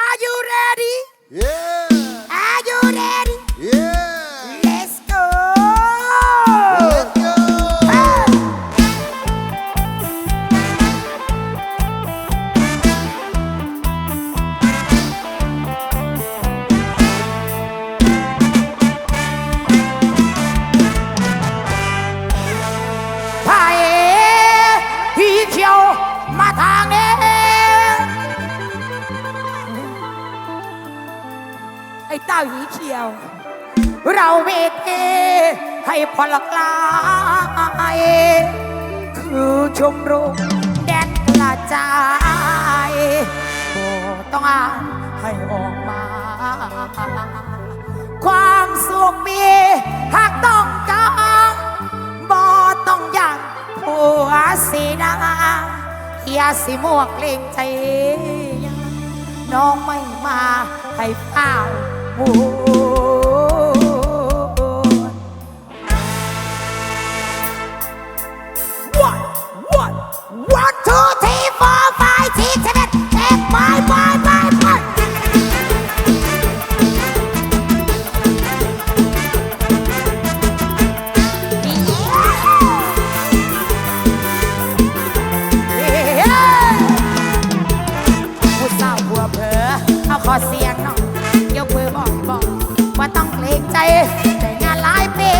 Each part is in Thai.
Are you ready Yeah. ให้พลกลายคือชมรมแดนกระจายโอ้ต้องอ่านให้ออกมา ความสุขมีหากต้องการบ่ต้องยังผัวสีนาอย่าสิมวกเล่งใจ น้องไม่มาให้เฝ้าหมู แต่งานหลายปี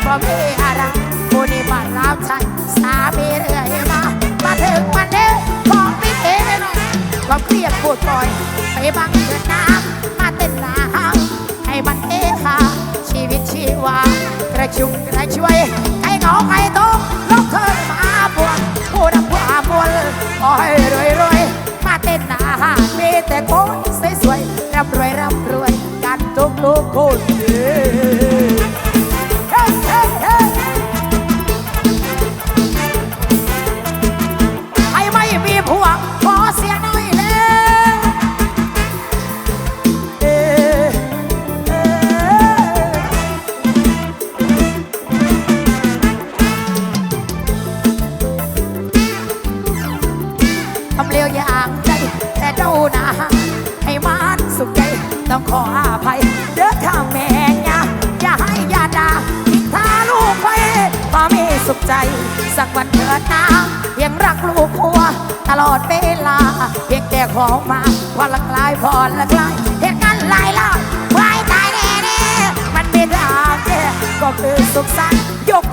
เพราะมีอะไรผู้นี้มารับใช้สามีเรื่อยมา มาถึงวันนี้บอกไม่เองหน่อยความเครียดปวดปล่อย ไปบังเกิดน้ำมาเต้นหนาให้มันเอฮาชีวิตชีวากระชุ่มกระชวยใครเหงาใครตกลกเธอมาบวกผู้ดำผู้อาบวลขอให้รวยรวย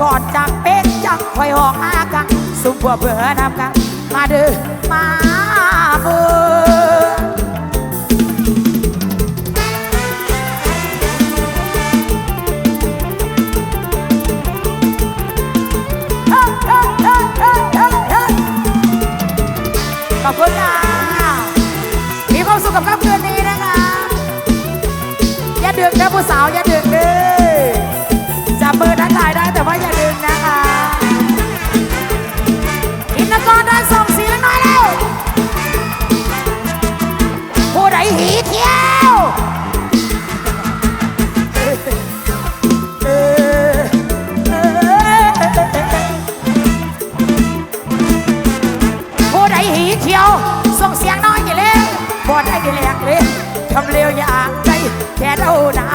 กอดจากเป็กจักคอยหอกอากันสุขบัวเบื่อนำกัน มาเด้อมา ส่งเสียงน้อยอย่าเร็วบ่ได้ดีแหลกเลยทำเร็วอย่างใจแค่เดาหนา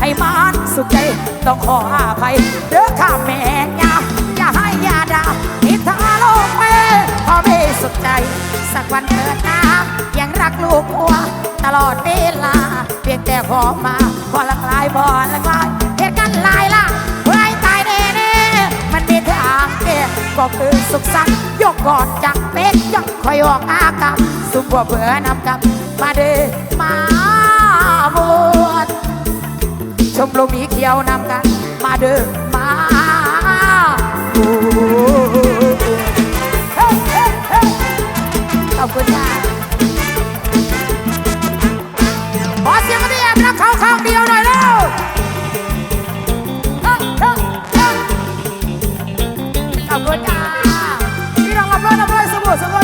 ให้มันสุขใจต้องขออภัยเด้อข้าแม่ยาอย่าให้ยาดาทิทาโลกเมพอไม่สุขใจ สักวันเถิดนะยังรักลูกหัว ตลอดเวลา เพียงแต่ขอมาพอละกลายพอละกลาย ก็คือสุขสันต์ยกกอดจากเป็ดยังคอยออกอากาศสุขบัวเบื่อนำกับมาเดมาบวชชมรมมีเขียวนำกันมาเดิน ขอบคุณค่ะพี่รองรับร้อยรับร้อยสมุทรสมค่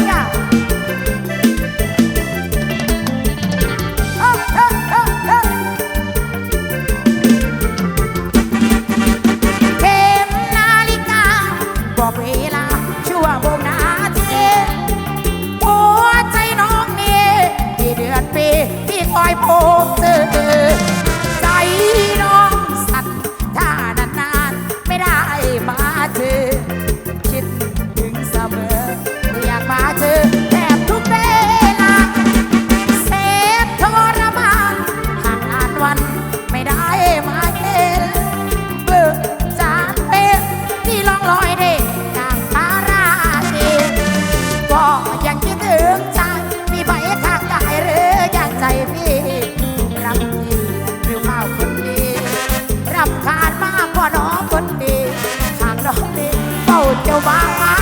บ้างมา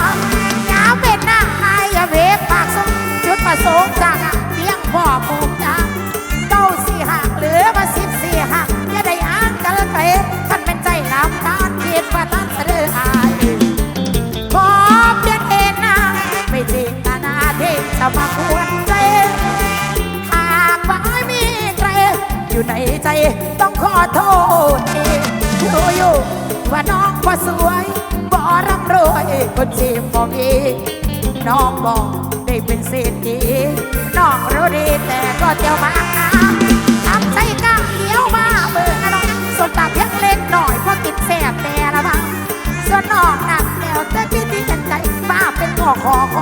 ย้าเป็นหน้าอายเวกปากสงจุดประสงค์จากเพียงพ่อผูกจังเก้าสี่หักเหลือมาสิบสี่หักอย่าได้อ้างกันเลยท่านเป็นใจลำการเกียรติว่าท่านเสด็จอายขอเพียงเอ็นนะไม่จริงนานาทีจะมาควรใจหากว่ามีใครอยู่ในใจต้องขอโทษเองอยู่ว่าน้องก็สวย รวยคนจีบบ่มีน้องบอกได้เป็นเศรษฐีน้องรู้ดีแต่ก็เที่ยวมาทำใจกะเดียวมาเบื่อน้องสมตาเพียงเล็กหน่อยเพราะกินแสบแต่ละบ้างส่วนน้องหนักแนวแต่ที่ที่กันใจบ้าเป็นงอขอคอ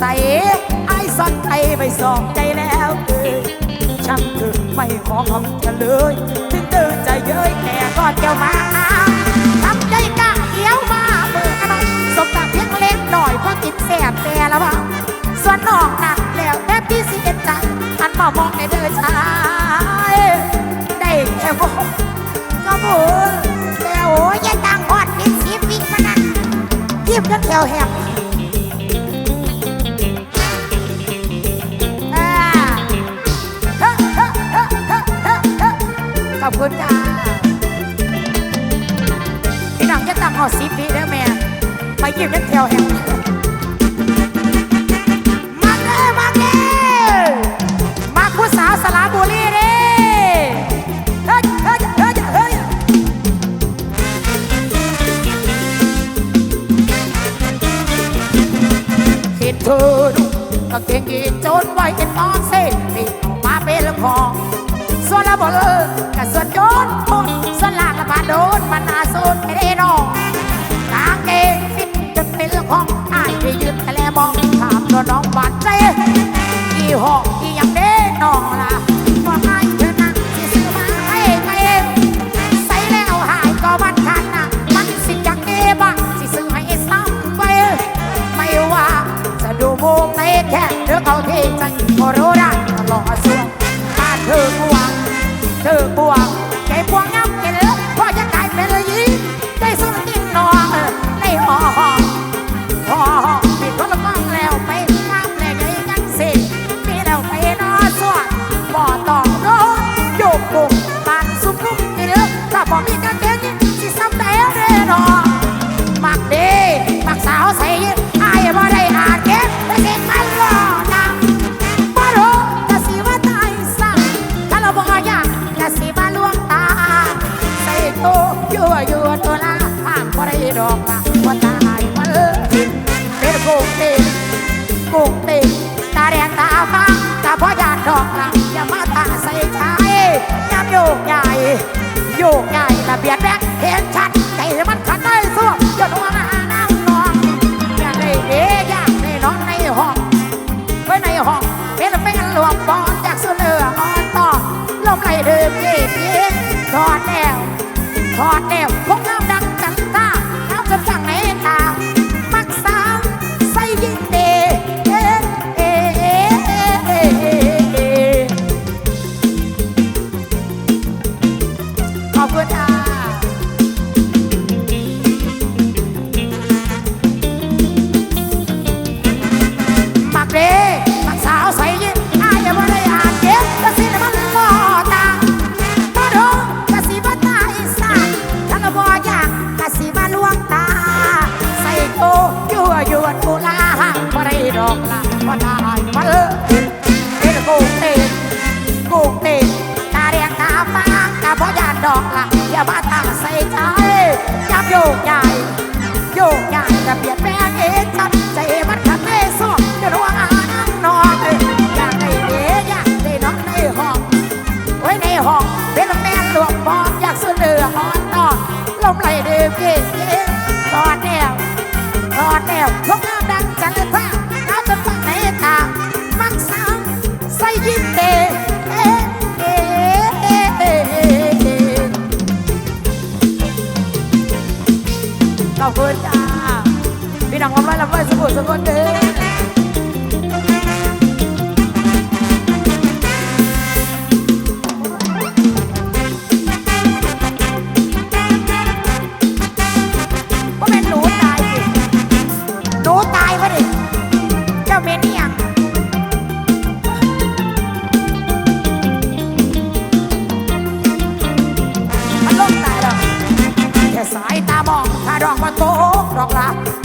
ใสไอ้ายซ่อนใจไปสองใจแล้วเออช่างถึงไม่ขอคำกันเลย ถึงเดินใจเย้ยแค่ก็เที่ยวมาทำใจกะเดียวมาเบื่อกันหน่อยสมตาเพียงเล็กหน่อยเพราะกินแสบแต่ละบ้าส่วนนอกหนักแล้วแทบที่สิเอ็นใจอันมามองในเดินชายได้แค่บอกก็บุญแล้วโอ้ยยังต่างพอดเป็นสีวิกมันนั่นยิบกันแถวแหก อบคุณค่ะพี่น้องจะตักหอสิบปีเด้อแม่ไปยิ้มยันแถวแห่ง เดิมเย็นเย็นถอดแนวถอดแนวพวกน้ำดั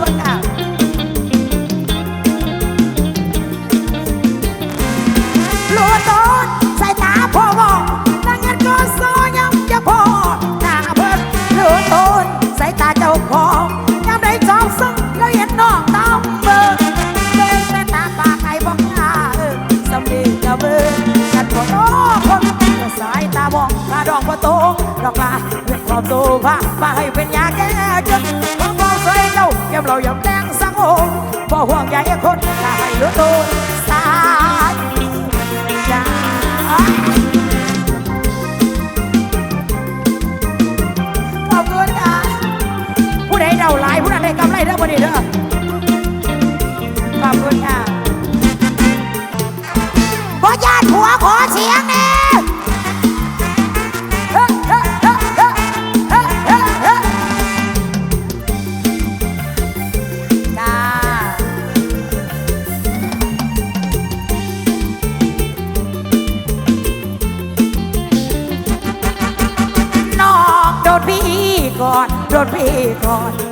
คุณค่ะเฮ้เฮ้เดอกลาเรื่องความโตพามาให้เป็นยาแก้จนความบ่เคยเจ้าเก็บเรายำแดงสังโอบ่ห่วงใยคนถ้าให้เหลือโตสายยาขอบคุณค่ะผู้ใดเดาหลายผู้นั้นได้กำไรเด้อบ่ดีเด้อขอบคุณค่ะบ่ญาติผัวขอเสียงแน่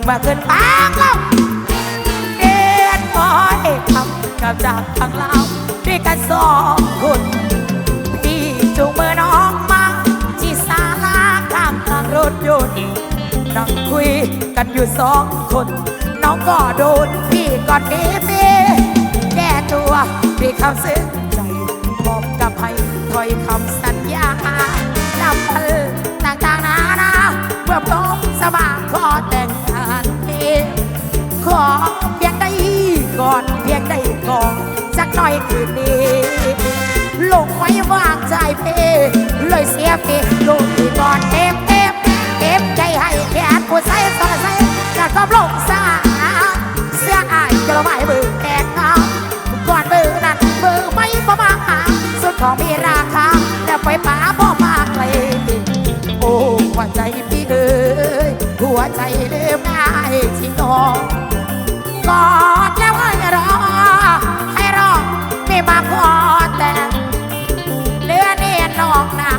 มาขึ้นปากแล้วเดินคอยทำกับจากทางเราด้วยกันสองคนพี่จูงมือน้องมาที่ศาลาข้างทางรถยนต์นั่งคุยกันอยู่สองคน น้องก็โดนพี่กอดเอเมแก้ตัวพี่คำซึ้งใจมอบกับให้ถอยคำสัญญาลำพันต่างๆนานาเมื่อพร้อมสมางข เพียงได้ก่อนเพียงได้ก่อนสักหน่อยคืนนี้ลงไว้วางใจเพเลยเสียเพลงที่ก่อนเต็มเต็มเต็มใจให้แค่ผู้ใส่สอใส่กระก็ลงสาเสื้ออายจะละไม่มือแข็งงาก่อนมือนั้นมือไม่ประมาหาสุดของมีราคาแต่ไปป่าพ่มากเลยโอ้หัวใจพี่เอ้ยหัวใจเลืมง่ายที่นอน กอดแล้วให้รอ ให้รอไม่มาพอแต่เลือเนียนนอกหนา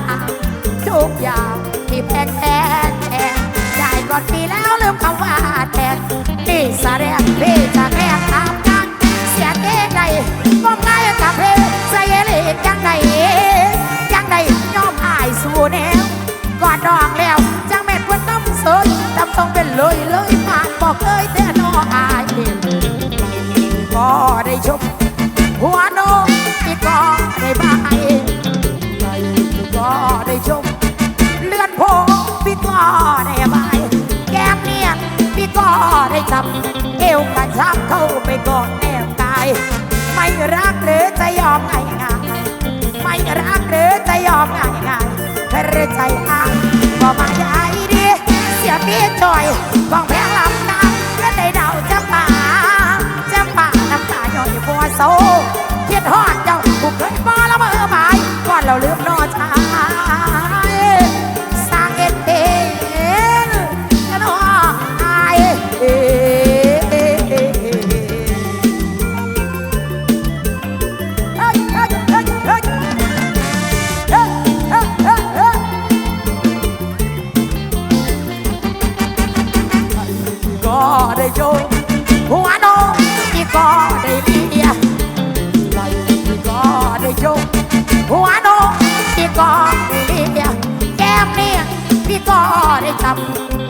ทุกอย่างที่แพงแพงแพงได้ก่อนปีแล้วลืมคำว่าแทนนี่แสดงพี่จะแกล้ง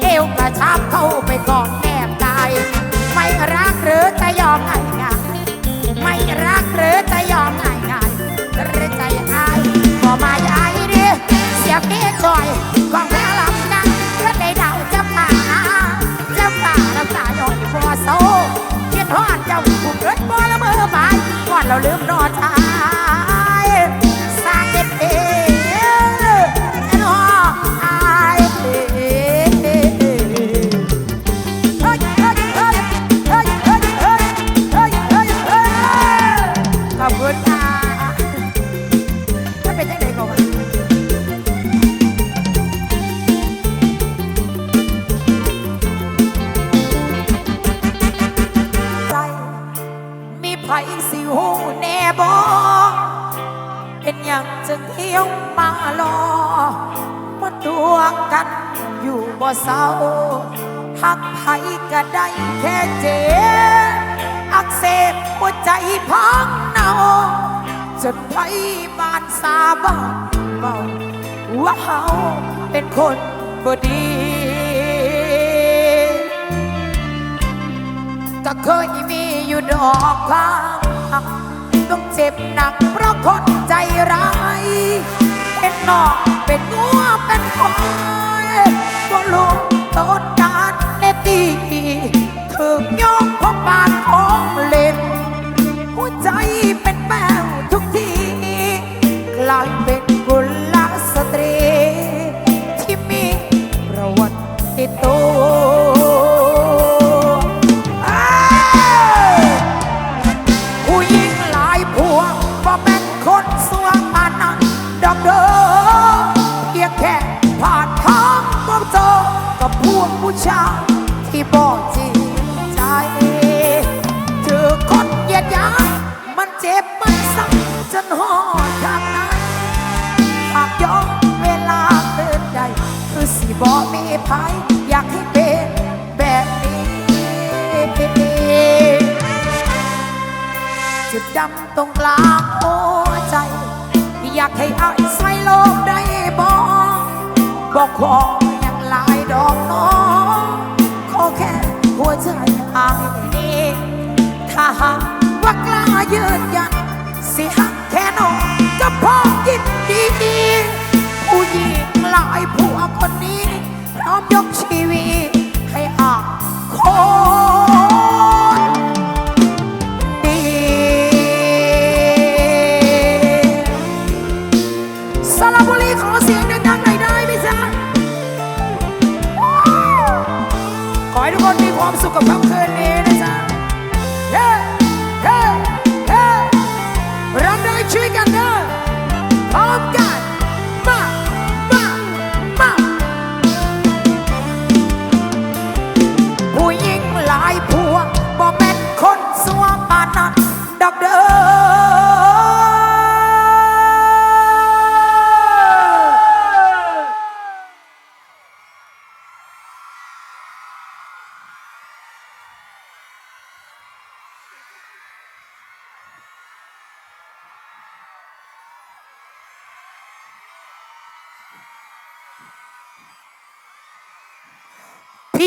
เอวกระชับเข้าไปกอดแนบกาย ไม่รักหรือจะยอมง่ายง่ายไม่รักหรือจะยอมง่ายง่ายหรือใจอายก็มาใหญ่ดิเสียพี่จอยของแม่ลำนังและในดาวจะผ่าเจ้าตาน้ำตาหยดพอโซ่คิดฮอดเจ้าผู้เกิดบ่ละเมอไปก่อนเราลืมนอนชา ขอบคุณ เป็นคนบ่ดี ก็เคยมีอยู่ดอกความต้องเจ็บหนักเพราะคนใจร้าย เป็นนอกเป็นงัวเป็นควายก็ลงต้นการเนตีถึงยกของบาน ดำตรงกลางหัวใจ อยากให้อายใส่โลกได้บอกบอกขออย่างหลายดอกน้องขอแค่หัวใจอายนี้ถ้าหากว่ากล้ายืนยัน สิหักแค่น้องก็พอยินดีผู้หญิงหลายผัวคนนี้พร้อมยกชีวิตให้อาค สุขภาพเคลื่อน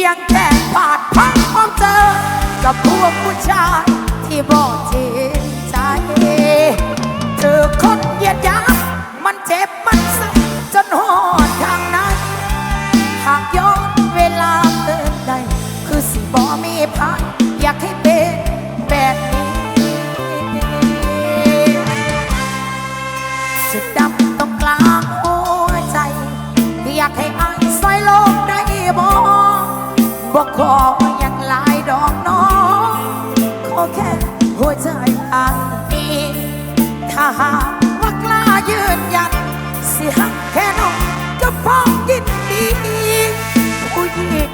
ยงแค่ผ่านพังพบเจอ กับพวกผู้ชายที่บอกจ บอกอยากลายดอกน้องขอแค่หัวใจอันนี้ถ้าหากว่ากล้ายืนยัน สิหักแค่น้องจะพ้องยินดีผู้หญิง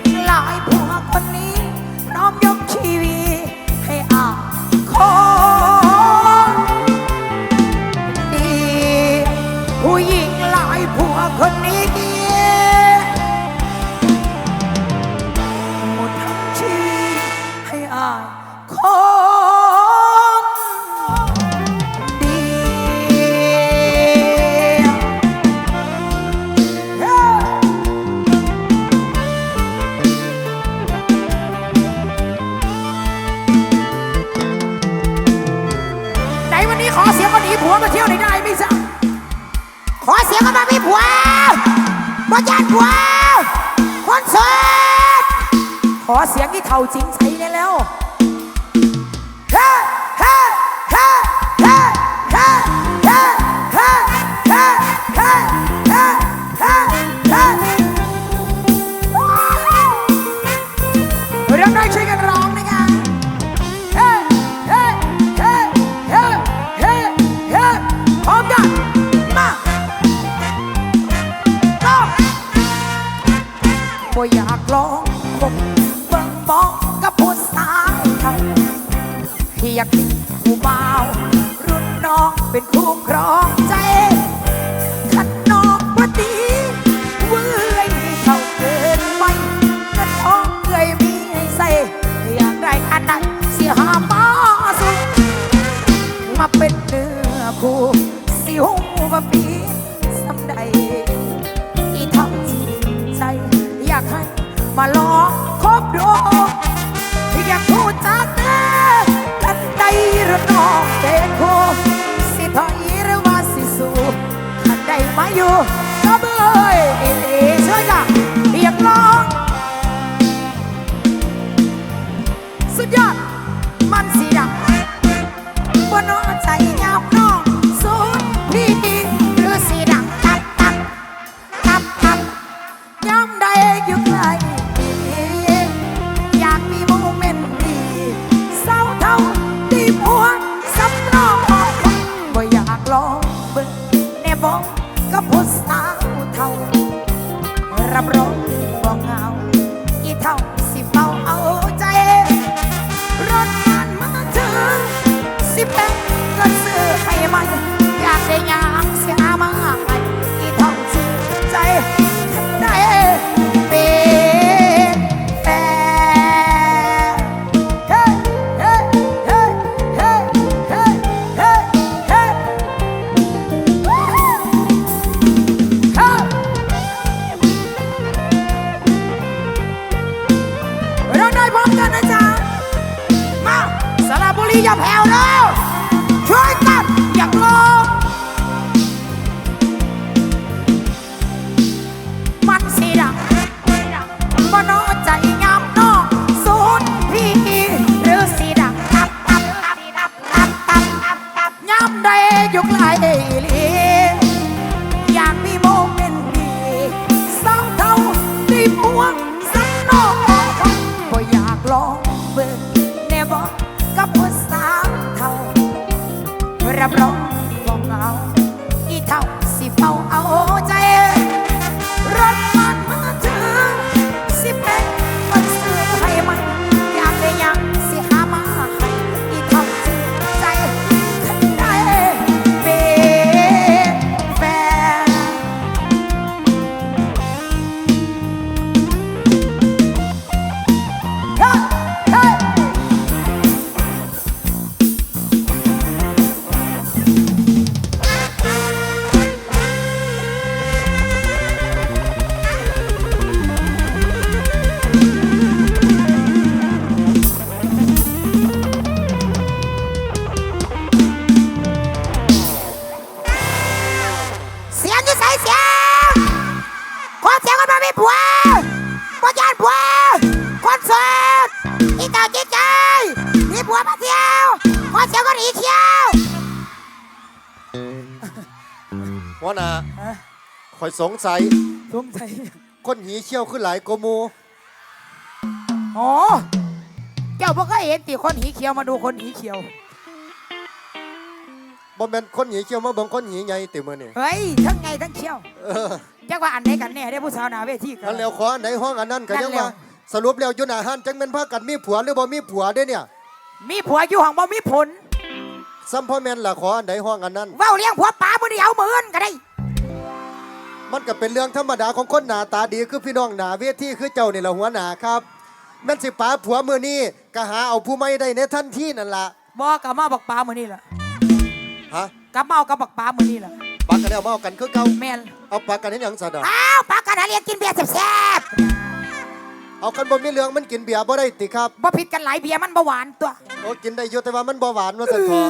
อนเสิร์ตขอเสียงที่เท่าจริงใช้ได้แล้ว มาลองคบดูที่อยากพูดจากเอกันใดหรือน้องเด็กโคสิถอยหรือว่าสิสู้ขันใดมาอยู่ เลยผัวบ่ยานผัวคอนเสิร์ตอีเต่าจิตใจมีผัวมาเที่ยวขอเที่ยวก็หนีเที่ยวหัวหน้าฮะคอยสงสัย สงสัยคนหีเชี่ยวขึ้นหลายโกว่มูอ๋อเจ้าบ่เคยเห็นตีคนหีเขียวมาดูคนหีเขียว บ่แม่นคนหีเชี่ยวมาเบิ่งคนหีใหญ่ติมื้อนี่เฮ้ย ทั้งไงทั้งเขียว จักว่าอันไหนกันแน่ได้ผู้สาวหนาเวทีกัอันแล้วขออันไหนห้องอันนั้นก็นั่ยังนแล้ว ว่าสรุปแล้วอยู่หน้าห้านจังแม่นพากันมีผัวหรือบ่มีผัวเด้เนี่ยมีผัวอยู่ห้องบ่มีผลซ้ำพ่อแม่นล่ะขออันไหนห้องอันนั้น เว้าเลี้ยงผัวป๋ามื้อนี้เอามื้ออื่นก็ได้ มันก็เป็นเรื่องธรรมดาของคนหน้าตาดีคือพี่น้องหน้าเวทีคือเจ้านี่ละหัวหน้าครับแม่นสิป๋าผัวมื้อนี้ก็หาเอาผู้ใหม่ได้ในทันทีนั่นล่ะบ่กลับมาบักป๋ามื้อนี้ล่ะฮะกลับมาเอากับบักป๋ามื้อนี้ล่ะปักกันแล้วมาเอากันคือเก่าแม่น เอาปักกันให้หยังซะดอกอ้าวปากกันหาเรียนกินเบียร์แซ่บเอากันบ่มีเรื่องมันกินเบียร์บ่ได้ติครับบ่ผิดกันหลายเบียร์มันบ่หวานตัว โอ้กินได้อยู่แต่ว่ามันบ่หวานว่าซั่นพอ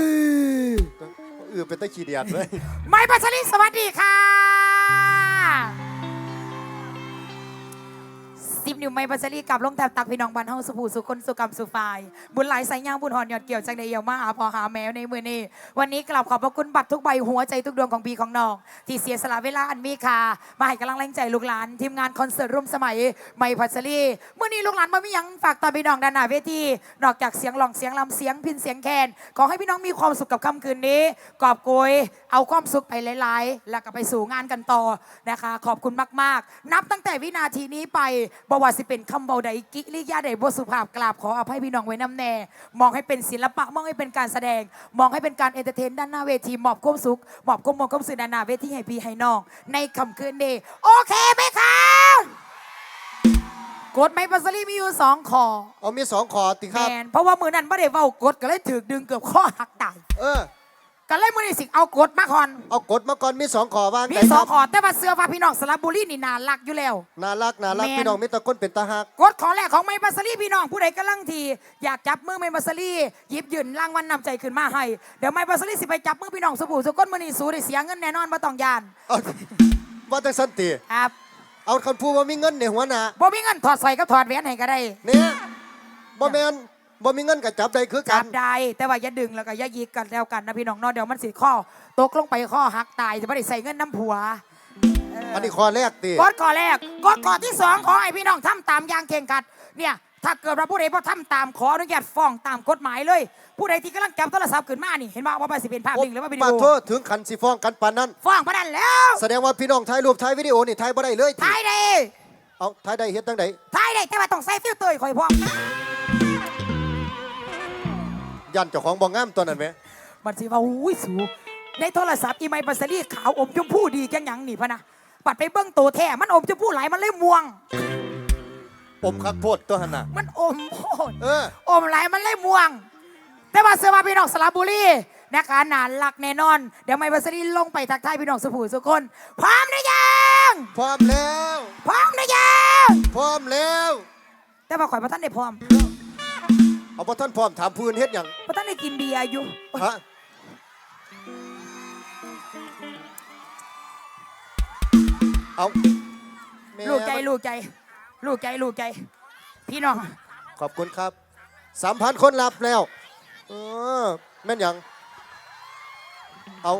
เออเป็นตะขี้เดียดเลย ไม่ปัสลิสวัสดีค่ะ สิบนิ้วไม่ปัสลีกับลงแถบตักพี่น้องบันเฮาสุภูสุคนสุกรรมสุฟายบุญหลายสายย่างบุญหอนหยอดเกี่ยวจากในเยี่ยวมาหาพอหาแมวในมือนี้วันนี้กลับขอบพระคุณบัตรทุกใบหัวใจทุกดวงของพี่ของน้อง ที่เสียสละเวลาอันมีค่ามาให้กำลังแรงใจลูกหลาน ทีมงานคอนเสิร์ตร่วมสมัยไม่พัสลีเมื่อนี้ลูกหลานมามีหยังฝากตอพี่น้องด้านหน้าเวทีนอกจากเสียงหลองเสียงลำเสียงพินเสียงแคนขอให้พี่น้องมีความสุขกับค่ำคืนนี้ กอบโกยเอาความสุขไปหลาย ๆ แล้วก็ไปสู่งานกันต่อนะคะ ขอบคุณมาก ๆ นับตั้งแต่วินาทีนี้ไปบว่าสิเป็นคำเบาใดกิริยาใดบสุภาพกราบขออภัยพี่น้องไว้น้ำแน่ มองให้เป็นศิลปะมองให้เป็นการแสดง มองให้เป็นการเอนเตอร์เทนด้านหน้าเวทีมอบความสุขมอบความมงความสื่อด้านหน้าเวทีให้พี่ให้น้อง ในคำคืนนี้โอเคไหมคะกฎไม้ปัสลีมีอยู่สองข้อเอามีสองขอติคแมรับ นเพราะว่ามือนั้นไม่ได้เว้ากฎก็เลยถือดึงเกือบข้อหักตาย เออ ก็เลยมือนี้สิเอากฎมาคอน เอากดมาก่อนมีสองขอว่างมีไงสคอรังบขอแต่ว่าเสื้อผ้าพี่น้องสระบุรีนี่นารักอยู่แล้ว น่ารักน่ารักแม่นพี่น้องมีแตะก้นเป็นตาหักกฎขอแรกของไม้ปัสลีพี่น้องผู้ใดกำลังทีอยากจับมือไม้ปัสลีหยิบยืนรางวัลนำใจขึ้นมาให้เดี๋ยวไม้ปัสลีสิไปจับมือพี่น้องสบู่สก้นมือนี่สูได้เสียเงินแน่นอนมาต้องยานเอาว่าแต่สันติครับเอาคันพูดว่ามีเงินในหัวหน้าบ่มีเงินถอดใส่ก็ถอดแหวนให้ก็ได้เนี่ยบ่แมน บ่มีเงินกับจับได้คือกัจันบได้แต่ว่าอย่าดึงแล้วก็อย่ายิกกันแล้วกันนะพี่น้องเนอะเดี๋ยวมันสิข้อตกลงไปข้อหักตายจะไม่ได้ใส่เงินน้ำผัวเอันนี้ข้อแรกติกฎข้อแรกกฎข้อที่สองขอให้พี่น้องทำตามอย่างเข่งขัดเนี่ยถ้าเกิดว่าผู้ใดบ่ทำตามขออนุญาตฟ้องตามกฎหมายเลย ผู้ใดที่กำลังจับโทรศัพท์ขึ้นมานี่เห็นว่าว่าไปสิเป็นภาพนิ่งหรือว่าวิดีปาโอโทษถึงขันสิฟ้องกันปานนั้น ฟ้องพนันแล้วแสดงว่าพี่น้องถ่ายรูปถ่ายวิดีโอนี่ถ่ายบ่ได้เลยติถ่ายได้เอาถ่ายได้เฮ็ดจังไดถ่ายได้แต่ว่าต้องใส่ฟิลเตอร์คอยพร้อม ยันเจ้าของบ่งามตัวนั้นแหมมันสิว่าอุ้ยสูในโทรศัพท์อีไมล์ปัสลีขาวอมชมพู่ดีจังหยังนี่พะนะปัดไปเบิ้งตัวแท้มันอมชมพู่หลายมันเลยม่วงอมคักโพดตัวหั่นน่ะ มันอมโพดเออ อมหลายมันเลยม่วง แต่ว่าเสื้อผ้าพี่น้องสระบุรีนะคะหนานหลักแน่นอน เดี๋ยวไมล์ปัสลีลงไปทักทายพี่น้องสุภูสุคน พร้อมหรือยังพร้อมแล้ว พร้อมหรือยังพร้อมแล้ว แต่ว่าข่อยพระท่านได้พร้อม เอาบ่ท่านพร้อมถามพื้นเฮ็ดหยังพระท่านได้กินเบียร์อยู่ฮะเอาแม่ลูกใจลูกใจ ลูกใจลูกใจ พี่น้องขอบคุณครับสามพันคนรับแล้ว เออแม่นหยัง เอา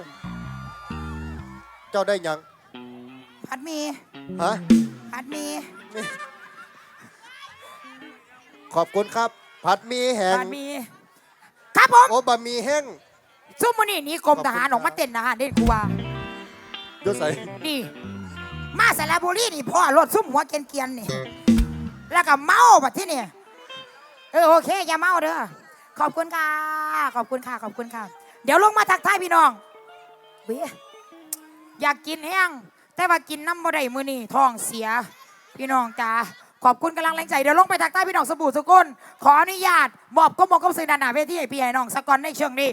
เจ้าได้หยังผัดหมีฮะผัดหมี ขอบคุณครับ ผัดหมีแห้งผัดหมีครับผมโอบะหมีแห้ง ซุ่มมันนี่หนี่กรมทหารออกมาเต้นทหารเด่นกูว่าดูใส่นี่ มาสระบุรีนี่พ่อรถซุ่มหัวเกรียนๆนี่ แล้วก็เมาแบบที่นี่เออโอเค อย่าเมาเด้อขอบคุณค่ะ ขอบคุณค่ะ ขอบคุณค่ะ เดี๋ยวลงมาทักทายพี่น้องเบี้ยอยากกินแห้งแต่ว่ากินน้ำบ่ได้มือนี่ท้องเสีย พี่น้องจ้า ขอบคุณกำลังแรงใจเดี๋ยวลงไปทักใต้พี่น้องสบู่สกุลขออนุญาตมอบก็มองก็ซื้อนานหนาเวทีไอพี่ให้น้องสกอนในเชิงนี้